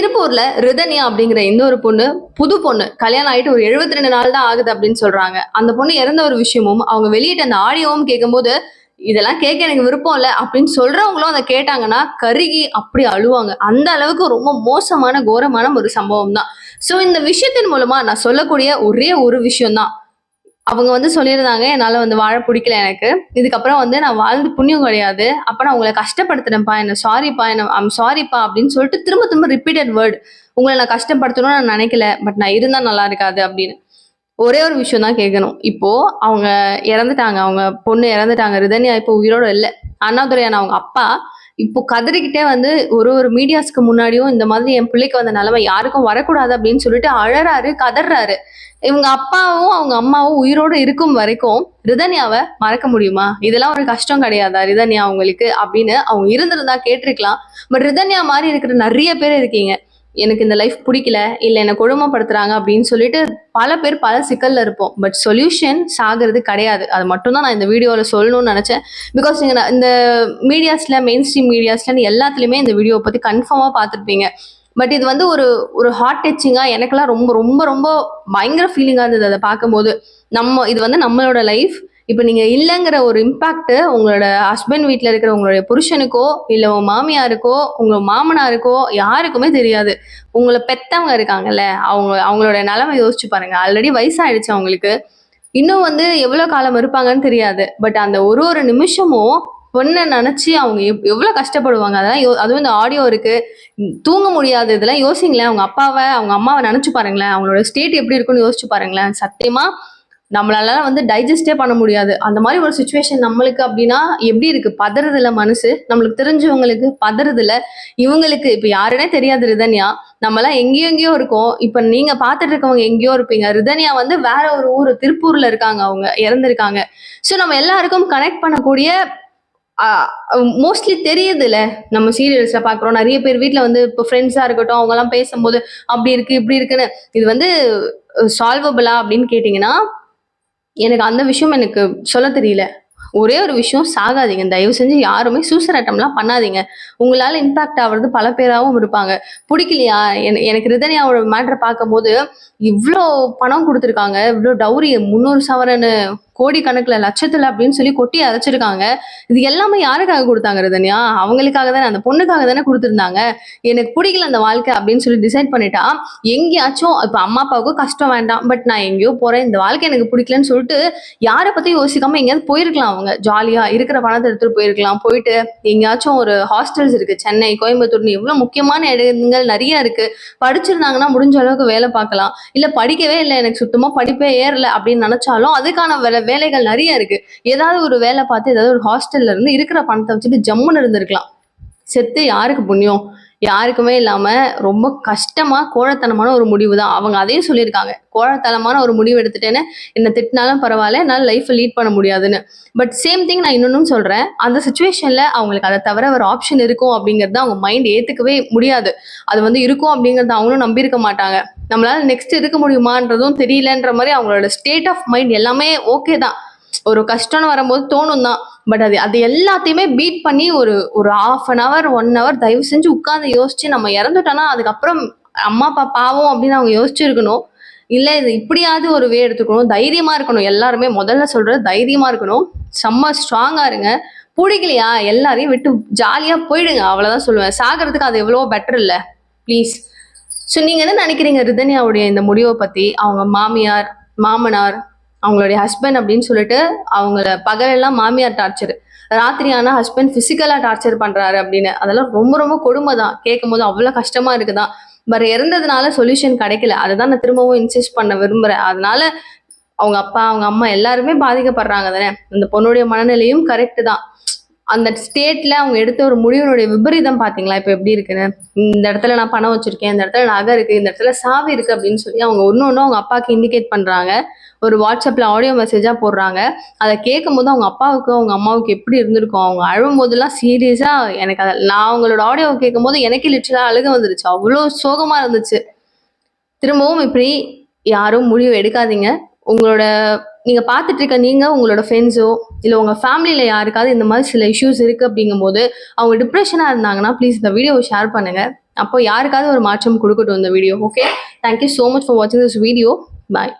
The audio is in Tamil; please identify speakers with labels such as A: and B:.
A: திருப்பூர்ல ரிதன்யா அப்படிங்கிற இன்னொரு பொண்ணு புது பொண்ணு. கல்யாணம் ஆயிட்டு ஒரு 72 ரெண்டு நாள் தான் ஆகுது அப்படின்னு சொல்றாங்க. அந்த பொண்ணு இறந்த ஒரு விஷயமும் அவங்க வெளியிட்ட அந்த ஆடியோவும் கேட்கும்போது இதெல்லாம் கேட்க எனக்கு விருப்பம் இல்லை அப்படின்னு சொல்றவங்களும் அதை கேட்டாங்கன்னா கருகி அப்படி அழுவாங்க. அந்த அளவுக்கு ரொம்ப மோசமான கோரமான ஒரு சம்பவம் தான். ஸோ இந்த விஷயத்தின் மூலமா நான் சொல்லக்கூடிய ஒரே ஒரு விஷயம் தான் அவங்க வந்து சொல்லியிருந்தாங்க என்னால் வந்து வாழ பிடிக்கல எனக்கு. இதுக்கப்புறம் வந்து நான் வாழ்ந்து புண்ணியம் கிடையாது. அப்போ நான் உங்களை கஷ்டப்படுத்துறேன்ப்பா என்ன சாரிப்பா என்ன ஐம் சாரிப்பா அப்படின்னு சொல்லிட்டு திரும்ப திரும்ப ரிப்பீட்டட் வேர்ட் உங்களை நான் கஷ்டப்படுத்தணும்னு நான் நினைக்கல பட் நான் இருந்தால் நல்லா இருக்காது அப்படின்னு. ஒரே ஒரு விஷயம் தான் கேட்கணும். இப்போ அவங்க இறந்துட்டாங்க அவங்க பொண்ணு இறந்துட்டாங்க ரிதன்யா இப்போ உயிரோட இல்லை. அண்ணாதுரையான அவங்க அப்பா இப்போ கதறிக்கிட்டே வந்து ஒரு ஒரு மீடியாஸ்க்கு முன்னாடியும் இந்த மாதிரி என் பிள்ளைக்கு வந்த நிலைமை யாருக்கும் வரக்கூடாது அப்படின்னு சொல்லிட்டு அழறாரு கதறாரு. இவங்க அப்பாவும் அவங்க அம்மாவும் உயிரோடு இருக்கும் வரைக்கும் ரிதன்யாவை மறக்க முடியுமா? இதெல்லாம் ஒரு கஷ்டம் கிடையாதா ரிதன்யா அவங்களுக்கு? அப்படின்னு அவங்க இருந்திருந்தா கேட்டிருக்கலாம். பட் ரிதன்யா மாதிரி இருக்கிற நிறைய பேர் இருக்கீங்க. எனக்கு இந்த லைஃப் பிடிக்கல இல்லை என்னை கொடுமைப்படுத்துறாங்க அப்படின்னு சொல்லிட்டு பல பேர் பல சிக்கல்ல இருப்போம். பட் சொல்யூஷன் சாகிறது கிடையாது. அது மட்டும்தான் நான் இந்த வீடியோவில் சொல்லணும்னு நினச்சேன். பிகாஸ் நீங்கள் இந்த மீடியாஸில் மெயின் ஸ்ட்ரீம் மீடியாஸ்ல எல்லாத்துலேயுமே இந்த வீடியோவை பற்றி கன்ஃபார்மாக பார்த்துருப்பீங்க. பட் இது வந்து ஒரு ஒரு ஹார்ட் டச்சிங்காக எனக்கெல்லாம் ரொம்ப ரொம்ப ரொம்ப பயங்கர ஃபீலிங்காக இருந்தது அதை பார்க்கும்போது. நம்ம இது வந்து நம்மளோட லைஃப் இப்போ நீங்கள் இல்லைங்கிற ஒரு இம்பாக்ட் உங்களோட ஹஸ்பண்ட் வீட்டில் இருக்கிற உங்களுடைய புருஷனுக்கோ இல்லை உங்க மாமியாருக்கோ உங்கள் மாமனாருக்கோ யாருக்குமே தெரியாது. உங்களை பெத்தவங்க இருக்காங்கல்ல அவங்க அவங்களோட நிலைமை யோசிச்சு பாருங்க. ஆல்ரெடி வயசாயிடுச்சு அவங்களுக்கு. இன்னும் வந்து எவ்வளோ காலம் இருப்பாங்கன்னு தெரியாது. பட் அந்த ஒரு ஒரு நிமிஷமும் பொண்ணை நினச்சி அவங்க எவ் எவ்வளோ கஷ்டப்படுவாங்க. அதெல்லாம் யோ அதுவும் இந்த ஆடியோ இருக்குது தூங்க முடியாது. இதெல்லாம் யோசிங்களேன். அவங்க அப்பாவை அவங்க அம்மாவை நினச்சி பாருங்களேன். அவங்களோட ஸ்டேட் எப்படி இருக்குன்னு யோசிச்சு பாருங்களேன். சத்தியமாக நம்மளால வந்து டைஜஸ்டே பண்ண முடியாது. அந்த மாதிரி ஒரு சுச்சுவேஷன் நம்மளுக்கு அப்படின்னா எப்படி இருக்கு? பதறதுல மனசு நம்மளுக்கு தெரிஞ்சவங்களுக்கு பதறதுல இவங்களுக்கு இப்ப யாருன்னே தெரியாது ரிதன்யா. நம்மலாம் எங்கேயோ எங்கேயோ இருக்கோம். இப்ப நீங்க பாத்துட்டு இருக்கவங்க எங்கேயோ இருப்பீங்க. ரிதன்யா வந்து வேற ஒரு ஊர் திருப்பூர்ல இருக்காங்க அவங்க இறந்திருக்காங்க. ஸோ நம்ம எல்லாருக்கும் கனெக்ட் பண்ணக்கூடிய மோஸ்ட்லி தெரியுதுல்ல நம்ம சீரியல்ஸ்ல பாக்குறோம் நிறைய பேர் வீட்டில் வந்து இப்போ ஃப்ரெண்ட்ஸா இருக்கட்டும் அவங்க எல்லாம் பேசும்போது அப்படி இருக்கு இப்படி இருக்குன்னு. இது வந்து சால்வபிளா அப்படின்னு கேட்டிங்கன்னா எனக்கு அந்த விஷயம் எனக்கு சொல்ல தெரியல. ஒரே ஒரு விஷயம் சாகாதீங்க. தயவு செஞ்சு யாருமே சூசர் அட்டம்லாம் பண்ணாதீங்க. உங்களால் இம்பாக்ட் ஆகுறது பல பேராகவும் இருப்பாங்க. பிடிக்கலையா? எனக்கு ரிதனியாவோட மேட்ரை பார்க்கும்போது இவ்வளோ பணம் கொடுத்துருக்காங்க. இவ்வளோ டவுரி முந்நூறு சவரனு கோடி கணக்குல லட்சத்துல அப்படின்னு சொல்லி கொட்டி அரைச்சிருக்காங்க. இது எல்லாமே யாருக்காக கொடுத்தாங்க ரதன்யா? அவங்களுக்காக தானே அந்த பொண்ணுக்காக தானே கொடுத்துருந்தாங்க. எனக்கு பிடிக்கல அந்த வாழ்க்கை அப்படின்னு சொல்லி டிசைட் பண்ணிட்டா எங்கேயாச்சும் இப்போ அம்மா அப்பாவுக்கும் கஷ்டம் வேண்டாம். பட் நான் எங்கேயோ போறேன் இந்த வாழ்க்கை எனக்கு பிடிக்கலன்னு சொல்லிட்டு யாரை பத்தி யோசிக்காம எங்கேயாவது போயிருக்கலாம் அவங்க. ஜாலியா இருக்கிற பணத்தை எடுத்துட்டு போயிருக்கலாம். போயிட்டு எங்கேயாச்சும் ஒரு ஹாஸ்டல்ஸ் இருக்கு. சென்னை கோயம்புத்தூர்னு எவ்வளவு முக்கியமான இடங்கள் நிறைய இருக்கு. படிச்சிருந்தாங்கன்னா முடிஞ்ச அளவுக்கு வேலை பார்க்கலாம். இல்ல படிக்கவே இல்லை எனக்கு சுத்தமா படிப்பே ஏறல அப்படின்னு நினைச்சாலும் அதுக்கான வேலை வேலைகள் நிறைய இருக்கு. ஏதாவது ஒரு வேலை பார்த்து ஏதாவது ஒரு ஹாஸ்டல்ல இருந்து இருக்கிற பணத்தை வச்சுட்டு ஜம்முன்னு இருந்திருக்கலாம். செத்து யாருக்கு புண்ணியம்? யாருக்குமே இல்லாம ரொம்ப கஷ்டமா கோழத்தனமான ஒரு முடிவு தான் அவங்க அதையும் சொல்லியிருக்காங்க. கோழத்தனமான ஒரு முடிவு எடுத்துட்டேன்னு என்ன திட்டினாலும் பரவாயில்ல என்னால் லைஃப்பை லீட் பண்ண முடியாதுன்னு. பட் சேம் திங் நான் இன்னொன்னும் சொல்றேன். அந்த சுச்சுவேஷன்ல அவங்களுக்கு அதை தவிர ஒரு ஆப்ஷன் இருக்கும் அப்படிங்கிறது அவங்க மைண்ட் ஏத்துக்கவே முடியாது. அது வந்து இருக்கும் அப்படிங்கறத அவங்களும் நம்பியிருக்க மாட்டாங்க. நம்மளால நெக்ஸ்ட் இருக்க முடியுமான்றதும் தெரியலன்ற மாதிரி அவங்களோட ஸ்டேட் ஆஃப் மைண்ட் எல்லாமே ஓகே தான். ஒரு கஷ்டம்னு வரும்போது தோணும் தான். பட் அது அது எல்லாத்தையுமே பீட் பண்ணி ஒரு ஒரு half an hour one hour தயவு செஞ்சு உட்கார்ந்து யோசிச்சு நம்ம இறந்துட்டோம்னா அதுக்கப்புறம் அம்மா அப்பா பாவம் அப்படின்னு அவங்க யோசிச்சிருக்கணும். இல்ல இது இப்படியாவது ஒரு வே எடுத்துக்கணும். தைரியமா இருக்கணும். எல்லாருமே முதல்ல சொல்றது தைரியமா இருக்கணும். செம்ம ஸ்ட்ராங்கா இருங்க. பிடிக்கலையா? எல்லாரையும் விட்டு ஜாலியா போயிடுங்க. அவ்வளவுதான் சொல்லுவேன். சாகிறதுக்கு அது எவ்வளவோ பெட்டர் இல்ல. ப்ளீஸ் ஸோ நீங்கள் என்ன நினைக்கிறீங்க ரிதன்யாவுடைய இந்த முடிவை பற்றி அவங்க மாமியார் மாமனார் அவங்களுடைய ஹஸ்பண்ட் அப்படின்னு சொல்லிட்டு அவங்கள பகலெல்லாம் மாமியார் டார்ச்சர் ராத்திரி ஆனால் ஹஸ்பண்ட் ஃபிசிக்கலாக டார்ச்சர் பண்ணுறாரு அப்படின்னு. அதெல்லாம் ரொம்ப ரொம்ப கொடுமை தான் கேட்கும் போது அவ்வளோ கஷ்டமாக இருக்குதான் பட் இறந்ததுனால சொல்யூஷன் கிடைக்கல. அதை தான் நான் திரும்பவும் இன்சிஸ்ட் பண்ண விரும்புகிறேன் அதனால அவங்க அப்பா அவங்க அம்மா எல்லாருமே பாதிக்கப்படுறாங்க தானே? அந்த பொண்ணுடைய மனநிலையும் கரெக்டு தான். அந்த ஸ்டேட்ல அவங்க எடுத்த ஒரு முடிவினுடைய விபரீதம் பாத்தீங்களா? இப்ப எப்படி இருக்குன்னு? இந்த இடத்துல நான் பணம் வச்சிருக்கேன் இந்த இடத்துல நகை இருக்கு இந்த இடத்துல சாவி இருக்கு அப்படின்னு சொல்லி அவங்க ஒன்று ஒன்று அவங்க அப்பாவுக்கு இண்டிகேட் பண்றாங்க. ஒரு வாட்ஸ்அப்ல ஆடியோ மெசேஜா போடுறாங்க. அதை கேட்கும் போது அவங்க அப்பாவுக்கு அவங்க அம்மாவுக்கு எப்படி இருந்திருக்கும்? அவங்க அழும் போதெல்லாம் சீரியஸா எனக்கு அதை நான் அவங்களோட ஆடியோ கேட்கும் போது எனக்கே லிட்டரலா அழுக வந்துருச்சு. அவ்வளோ சோகமா இருந்துச்சு. திரும்பவும் இப்படி யாரும் முடிவு எடுக்காதீங்க. உங்களோட நீங்கள் பார்த்துட்டு இருக்க நீங்கள் உங்களோட ஃப்ரெண்ட்ஸோ இல்லை உங்கள் ஃபேமிலியில் யாருக்காவது இந்த மாதிரி சில இஷ்யூஸ் இருக்குது அப்படிங்கும்போது அவங்க டிப்ரெஷனாக இருந்தாங்கன்னா ப்ளீஸ் இந்த வீடியோவை ஷேர் பண்ணுங்க. அப்போ யாருக்காவது ஒரு மாற்றம் கொடுக்கட்டும் இந்த video okay thank you so much for வாட்சிங் திஸ் வீடியோ பாய்